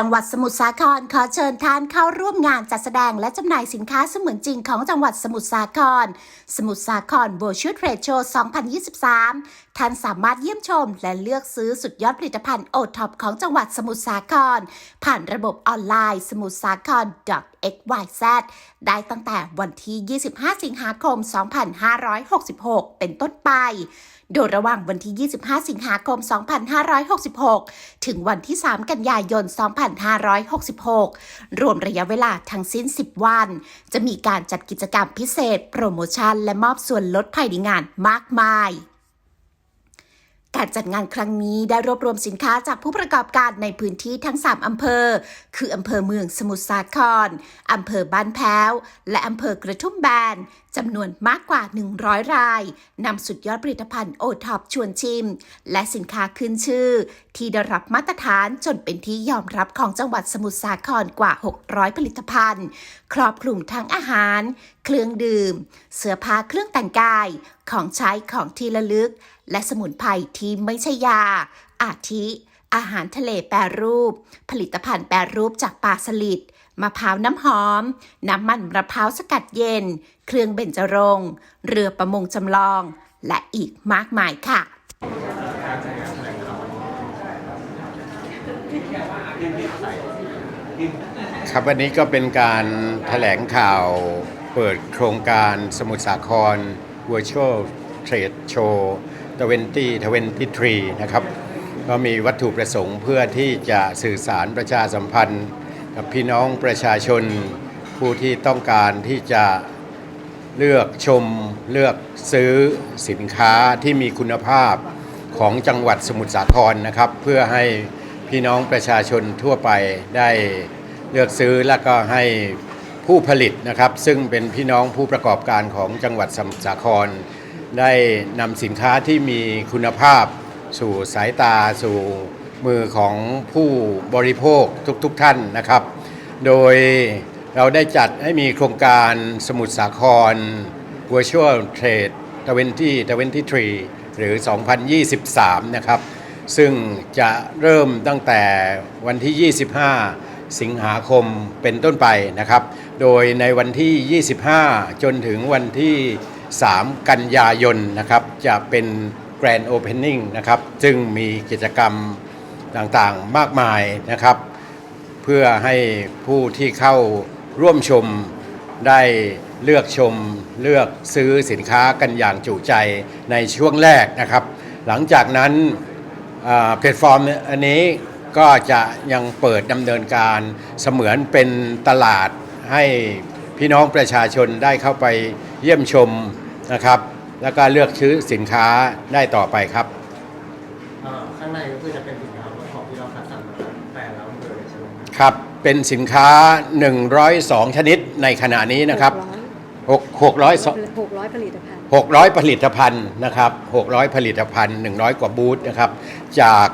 จังหวัดสมุทรสาครขอเชิญท่านเข้าร่วมงานจัดแสดงและจำหน่ายสินค้าเสมือนจริงของจังหวัดสมุทรสาคร สมุทรสาครโบชูเทรดโชว์ 2023 ท่านสามารถเยี่ยมชมและเลือกซื้อสุดยอดผลิตภัณฑ์โอท็อปของจังหวัดสมุทรสาคร ผ่านระบบออนไลน์สมุทรสาคร xyz ได้ตั้งแต่วันที่ 25 สิงหาคม 2566 เป็นต้นไป โดยระหว่างวันที่ 25 สิงหาคม 2566 ถึงวันที่ 3 กันยายน 2566 รวมระยะเวลาทั้งสิ้น 10 วัน จะมีการจัดกิจกรรมพิเศษ โปรโมชั่น และมอบส่วนลดภายในงานมากมาย การจัดงานครั้งนี้ได้รวบรวมสินค้าจากผู้ประกอบการในพื้นที่ทั้ง 3 อำเภอ คืออำเภอเมืองสมุทรสาคร อำเภอบ้านแพ้ว และอำเภอกระทุ่มแบนจำนวนมากกว่า 100 ราย นำสุดยอดผลิตภัณฑ์โอท็อปชวนชิม และสินค้าขึ้นชื่อ ที่ได้รับมาตรฐานจนเป็นที่ยอมรับของจังหวัดสมุทรสาครกว่า 600 ผลิตภัณฑ์ ครอบคลุมทั้งอาหาร เครื่องดื่ม เสื้อผ้าเครื่องแต่งกาย ของใช้ของที่ระลึก และสมุนไพรที่ไม่ใช่ยา อาทิ อาหารทะเลแปรรูป ผลิตภัณฑ์แปรรูปจากปลาสลิดมะพร้าวน้ำหอม น้ำมันมะพร้าวสกัดเย็น เครื่องเบญจรงเรือประมงจำลอง และอีกมากมายค่ะครับวันนี้ก็เป็นการแถลงข่าวเปิดโครงการสมุทรสาคร Virtual Trade Show 2023 นะครับ ก็มีวัตถุประสงค์เพื่อที่จะสื่อสารประชาสัมพันธ์กับพี่น้องประชาชน ผู้ที่ต้องการที่จะเลือกชมเลือกซื้อสินค้าที่มีคุณภาพของจังหวัดสมุทรสาครนะครับ เพื่อให้พี่น้องประชาชนทั่วไปได้เลือกซื้อแล้วก็ให้ผู้ผลิตนะครับ ซึ่งเป็นพี่น้องผู้ประกอบการของจังหวัดสมุทรสาคร ได้นำสินค้าที่มีคุณภาพ สู่สายตาสู่มือของผู้บริโภคทุกๆทท่านนะครับ โดยเราได้จัดให้มีโครงการสมุทรสาคร Virtual Trade 2023 หรือ 2023 นะครับ ซึ่งจะเริ่มตั้งแต่วันที่ 25 สิงหาคมเป็นต้นไปนะครับ โดยในวันที่ 25 จนถึงวันที่ 3 กันยายนนะครับจะเป็น Grand Opening นะครับซึ่งมีกิจกรรมต่างๆมากมายนะครับ เพื่อให้ผู้ที่เข้าร่วมชมได้เลือกชมเลือกซื้อสินค้ากันอย่างจุใจในช่วงแรกนะครับ หลังจากนั้นแพลตฟอร์มอันนี้ก็จะยังเปิดดำเนินการเสมือนเป็นตลาดให้พี่น้องประชาชนได้เข้าไป เยี่ยมชมนะครับ แล้วก็เลือกซื้อสินค้าได้ต่อไปครับ เอ่อข้างในก็คือจะเป็นสินค้าของที่เราคัดสรรมาแต่แล้วเลยใช่ไหมครับครับ เป็นสินค้า 102 ชนิดในขณะนี้นะครับ6 600 หกร้อยผลิตภัณฑ์ 600 ผลิตภัณฑ์นะครับ 600 ผลิตภัณฑ์ 100 กว่าบูธนะครับ จาก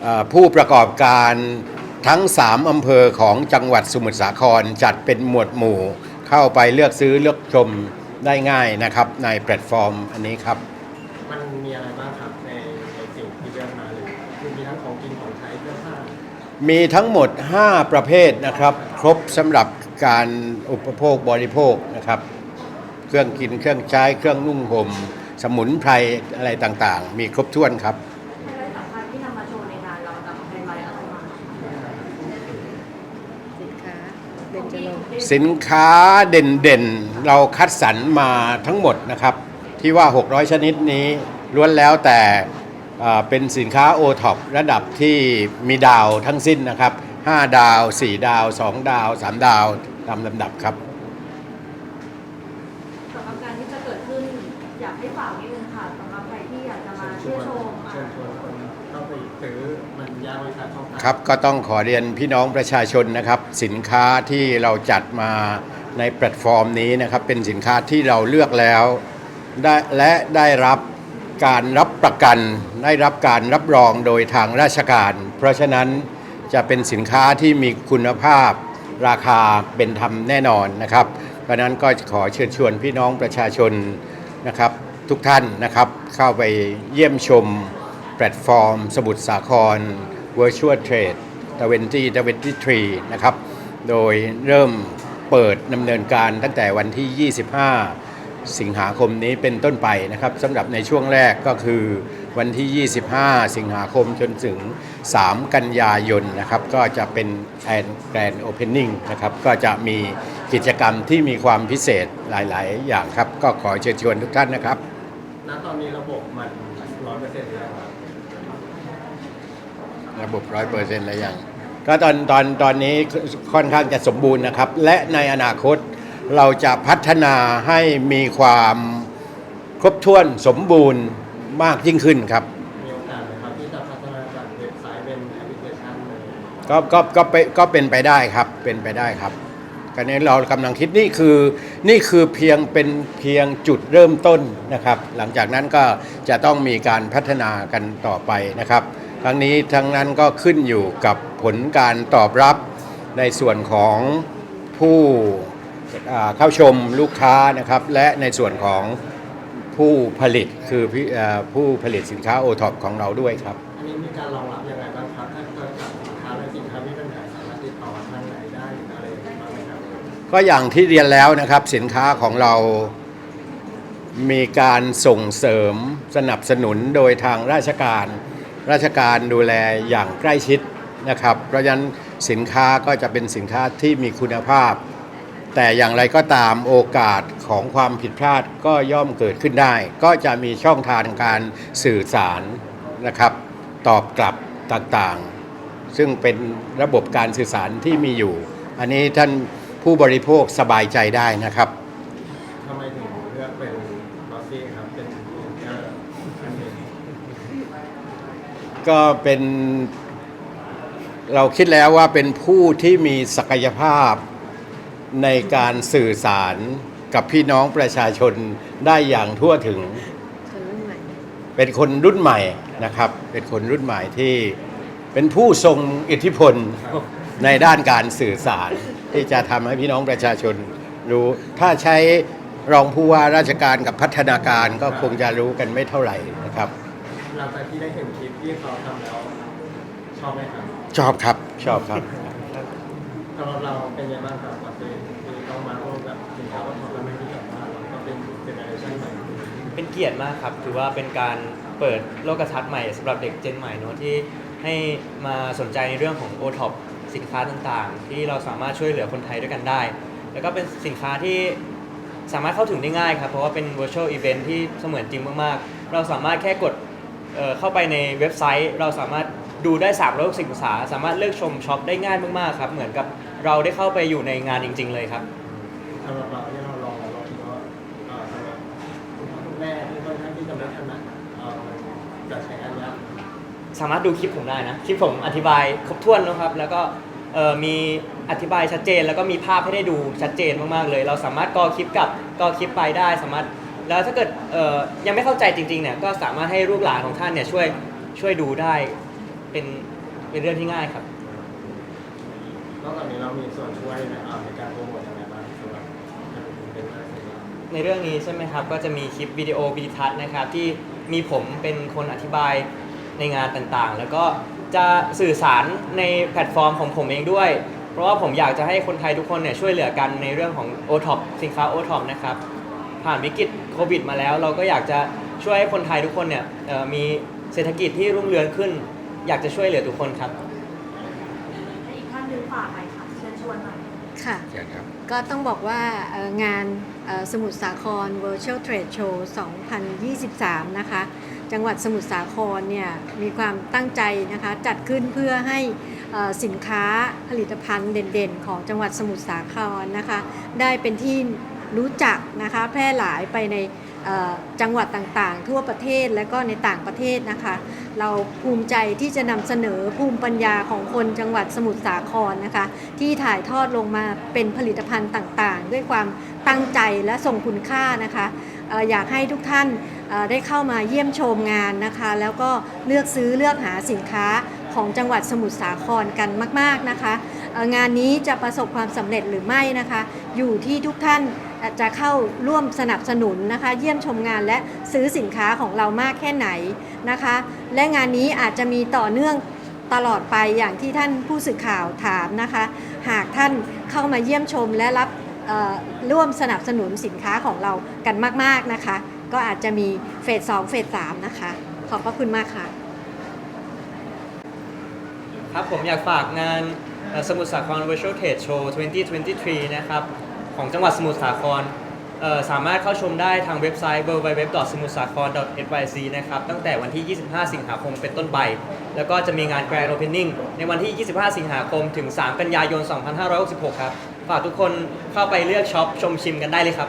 เอ่อผู้ประกอบการทั้ง 3 อำเภอของจังหวัดสมุทรสาคร จัดเป็นหมวดหมู่ เข้าไปเลือกซื้อเลือกชมได้ง่ายนะครับ ในแพลตฟอร์มอันนี้ครับ มันมีอะไรบ้างครับในในสิ่งที่เลือกมาหรือคือมีทั้งของกินของใช้เสื้อผ้ามีทั้งหมด 5 ประเภทนะครับ ครบสำหรับการอุปโภคบริโภคนะครับ เครื่องกินเครื่องใช้เครื่องนุ่งห่มสมุนไพรอะไรต่างๆ มีครบถ้วนครับ ไฮไลท์สำคัญที่นำมาโชว์ในงานเรานำไฮไลท์อะไรมา สินค้าเบญจรงค์ สินค้าเด่นๆ เราคัดสรรมาทั้งหมดนะครับ ที่ว่า 600 ชนิดนี้ล้วนแล้วแต่เป็นสินค้าโอท็อประดับที่มีดาวทั้งสิ้นนะครับ 5 ดาว 4 ดาว 2 ดาว 3 ดาวตามลำดับครับ สำหรับการที่จะเกิดขึ้น อยากให้ฝากนิดนึงค่ะสำหรับใครที่อยากจะมาเที่ยวชม เชิญชวนคนเข้าไปซื้อมันยากไหม ครับก็ต้องขอเรียนพี่น้องประชาชนนะครับ สินค้าที่เราจัดมาในแพลตฟอร์มนี้นะครับ เป็นสินค้าที่เราเลือกแล้วได้และได้รับการรับประกัน ได้รับการรับรองโดยทางราชการ เพราะฉะนั้นจะเป็นสินค้าที่มีคุณภาพราคาเป็นธรรมแน่นอนนะครับเพราะฉะนั้นก็ขอเชิญชวนพี่น้องประชาชนนะครับ ทุกท่านนะครับเข้าไปเยี่ยมชมแพลตฟอร์ม สมุทรสาคร Virtual Trade 2023 นะครับ โดยเริ่มเปิดดำเนินการตั้งแต่วันที่ 25 สิงหาคมนี้เป็นต้นไปนะครับสำหรับในช่วงแรกก็คือวันที่ 25 สิงหาคมจนถึง 3 กันยายนนะครับ ก็จะเป็นแอนแกรนโอเพนนิ่งนะครับ ก็จะมีกิจกรรมที่มีความพิเศษหลาย ๆ อย่างครับ ก็ขอเชิญชวนทุกท่านนะครับ ณตอนนี้ระบบมันร้อยเปอร์เซ็นต์แล้ว รับระบบร้อยเปอร์เซ็นต์แล้วยัง ก็ตอนตอนตอนนี้ค่อนข้างจะสมบูรณ์นะครับ และในอนาคตเราจะพัฒนาให้มีความครบถ้วนสมบูรณ์มากยิ่งขึ้นครับ มีโอกาสไหมครับที่จะพัฒนาจากเว็บไซต์เป็นแอปพลิเคชันเลยก็ก็ก็ไปก็เป็นไปได้ครับเป็นไปได้ครับก็นี้เรากำลังคิดนี่คือนี่คือเพียงเป็นเพียงจุดเริ่มต้นนะครับ หลังจากนั้นก็จะต้องมีการพัฒนากันต่อไปนะครับ ทั้งนี้ทั้งนั้นก็ขึ้นอยู่กับผลการตอบรับในส่วนของผู้อ่าเข้าชมลูกค้านะครับ และในส่วนของผู้ผลิตคือพี่อ่าผู้ผลิตสินค้าโอท็อปของเราด้วยครับอันนี้มีการรองรับยังไงบ้างครับถ้าเกิดกับสินค้าและสินค้ามีปัญหาสามารถติดต่อทางไหนได้หรืออะไรอย่างนี้บ้างไหมครับก็อย่างที่เรียนแล้วนะครับสินค้าของเรามีการส่งเสริมสนับสนุนโดยทางราชการ ราชการดูแลอย่างใกล้ชิดนะครับ เพราะฉะนั้นสินค้าก็จะเป็นสินค้าที่มีคุณภาพ แต่อย่างไรก็ตามโอกาสของความผิดพลาดก็ย่อมเกิดขึ้นได้ ก็จะมีช่องทางการสื่อสารนะครับ ตอบกลับต่างๆ ซึ่งเป็นระบบการสื่อสารที่มีอยู่ อันนี้ท่านผู้บริโภคสบายใจได้นะครับ ทำไมถึงเลือกเป็นบอสซี่ครับ เป็นเอนเตอร์อันนี้ ก็เป็น เราคิดแล้วว่าเป็นผู้ที่มีศักยภาพในการสื่อสารกับพี่น้องประชาชนได้อย่างทั่วถึง คนรุ่นใหม่เป็นคนรุ่นใหม่นะครับ เป็นคนรุ่นใหม่ที่เป็นผู้ทรงอิทธิพลในด้านการสื่อสาร ที่จะทำให้พี่น้องประชาชนรู้ ถ้าใช้รองผู้ว่าราชการกับพัฒนาการก็คงจะรู้กันไม่เท่าไหร่นะครับ หลังจากที่ได้เห็นคลิปที่เขาทำแล้ว ชอบไหมครับชอบครับ ชอบครับ สำหรับเราเป็นยังไงบ้างครับบอสซี่ที่ต้องมาร่วมกับสินค้าวัตถุดิบไม่ที่แบบว่าเราก็เป็นเจเนอเรชั่นใหม่เป็นเกียรติมากครับ ถือว่าเป็นการเปิดโลกทัศน์ใหม่สำหรับเด็กเจนใหม่เนอะที่ให้มาสนใจในเรื่องของ o t o p สินค้าต่างๆ ที่เราสามารถช่วยเหลือคนไทยด้วยกันได้ แล้วก็เป็นสินค้าที่สามารถเข้าถึงได้ง่ายครับ เพราะว่าเป็น virtual event ที่เสมือนจริงมากๆ เราสามารถแค่กด เอ่อเข้าไปในเว็บไซต์ เราสามารถดูได้3 3 0องศาสามารถเลือกชมช็อปได้ง่ายมากๆครับ เหมือนกับเราได้เข้าไปอยู่ในงานจริง ๆ เลยครับ สำหรับเราที่เราลองแล้วเราคิดว่าเอ่อสำหรับคุณพ่อคุณแม่ที่ค่อนข้างที่จะไม่ถนัดเอ่อมันจะใช้อันเนี้ยสามารถดูคลิปผมได้นะ คลิปผมอธิบายครบถ้วนนะครับ แล้วก็เอ่อมีอธิบายชัดเจน แล้วก็มีภาพให้ได้ดูชัดเจนมากๆเลย เราสามารถกอคลิปกลับกอคลิปไปได้ สามารถ แล้วถ้าเกิดเอ่อยังไม่เข้าใจจริงๆเนี่ยก็สามารถให้ลูกหลานของท่านเนี่ยช่วยช่วยดูได้เป็นเป็นเรื่องที่ง่ายครับ นอกจากนี้เรามีส่วนช่วยในเอ่อในการโปรโมทยังไงบ้างสำหรับเป็นอะไรสำหรับในเรื่องนี้ใช่ไหมครับ ก็จะมีคลิปวิดีโอวิดีทัศน์นะครับที่มีผมเป็นคนอธิบายในงานต่างๆ แล้วก็จะสื่อสารในแพลตฟอร์มของผมเองด้วย เพราะว่าผมอยากจะให้คนไทยทุกคนเนี่ยช่วยเหลือกันในเรื่องของ o t o p สินค้า o t o p นะครับ ผ่านวิกฤตโควิดมาแล้ว เราก็อยากจะช่วยให้คนไทยทุกคนเนี่ยเอ่อมีเศรษฐกิจที่รุ่งเรืองขึ้น อยากจะช่วยเหลือทุกคนครับ อีกท่านหนึ่งฝากหน่อยค่ะเชิญชวนหน่อยค่ะ เชิญครับ ก็ต้องบอกว่าเอ่องานเอ่อสมุทรสาคร Virtual Trade Show 2023 นะคะ จังหวัดสมุทรสาครเนี่ยมีความตั้งใจนะคะจัดขึ้นเพื่อให้เอ่อสินค้าผลิตภัณฑ์เด่นๆ ของจังหวัดสมุทรสาครนะคะ ได้เป็นที่ รู้จักนะคะแพร่หลายไปในจังหวัดต่างๆ ทั่วประเทศและก็ในต่างประเทศนะคะ เราภูมิใจที่จะนำเสนอภูมิปัญญาของคนจังหวัดสมุทรสาครนะคะ ที่ถ่ายทอดลงมาเป็นผลิตภัณฑ์ต่างๆ ด้วยความตั้งใจและส่งคุณค่านะคะอยากให้ทุกท่านได้เข้ามาเยี่ยมชมงานนะคะ แล้วก็เลือกซื้อเลือกหาสินค้าของจังหวัดสมุทรสาครกันมาก ๆนะคะ งานนี้จะประสบความสำเร็จหรือไม่นะคะ อยู่ที่ทุกท่าน จะเข้าร่วมสนับสนุนนะคะ เยี่ยมชมงานและซื้อสินค้าของเรามากแค่ไหนนะคะ และงานนี้อาจจะมีต่อเนื่องตลอดไปอย่างที่ท่านผู้สื่อข่าวถามนะคะ หากท่านเข้ามาเยี่ยมชมและรับร่วมสนับสนุนสินค้าของเรากันมาก ๆนะคะ ก็อาจจะมีเฟส2เฟส3นะคะ ขอบพระคุณมากค่ะ ครับผมอยากฝากงานสมุทรสาคร Virtual Trade Show 2023 นะครับ ของจังหวัดสมุทรสาครเอ่อสามารถเข้าชมได้ทางเว็บไซต์ www.smutsakon.nyc นะครับตั้งแต่วันที่ 25 สิงหาคมเป็นต้นไป แล้วก็จะมีงาน Grand Opening ในวันที่ 25 สิงหาคมถึง 3 กันยายน 2566 ครับ ฝากทุกคนเข้าไปเลือกช็อปชมชิมกันได้เลยครับ